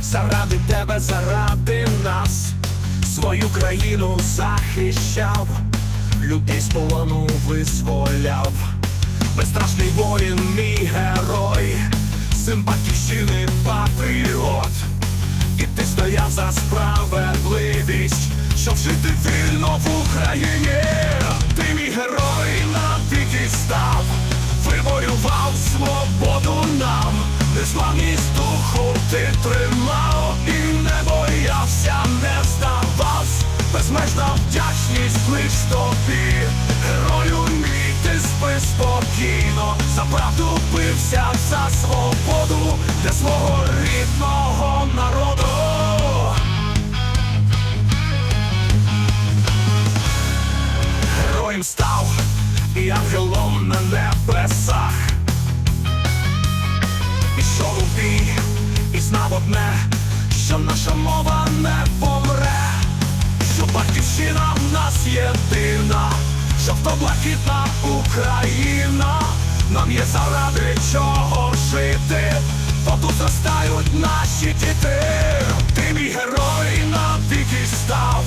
заради тебе, заради нас, свою країну захищав, людей з полону визволяв, безстрашний воїн, мій герой, син батьківщини патріот, і ти стояв за справедливість, щоб жити вільно в Україні. Ти тримав і не боявся, не здавався, безмежна вдячність лиш тобі, герою мій, ти спи спокійно, за правду бився за свободу для свого рідного народу. Героєм став і ангелом на небесах. Пішов у бій і знав одне, що наша мова не помре, що батьківщина в нас єдина, жовто-блакитна Україна, нам є заради чого жити, бо тут зростають наші діти. Ти мій герой навіки став,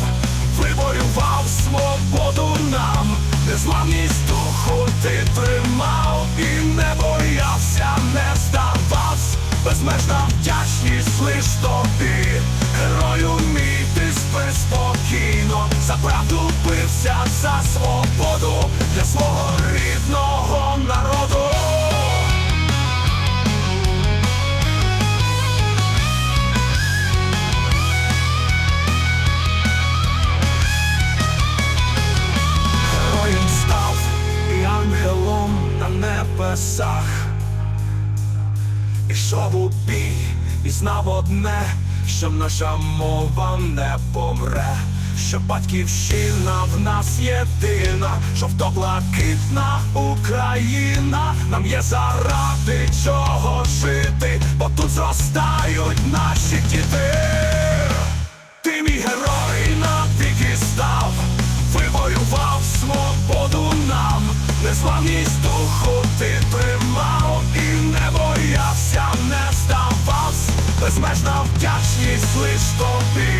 виборював свободу нам, незламність духу ти тримав і не боявся, не здавався, безмежна за правду бився за свободу для свого рідного народу. Героєм став і ангелом на небесах. Ішов у бій і знав одне, що наша мова не що батьківщина в нас єдина, жовто-блакитна Україна, нам є заради чого жити, бо тут зростають наші діти. Ти мій герой на навіки став, виборював свободу нам, незламність духу ти тримав і не боявся, не здавався, безмежна вдячність лиш тобі,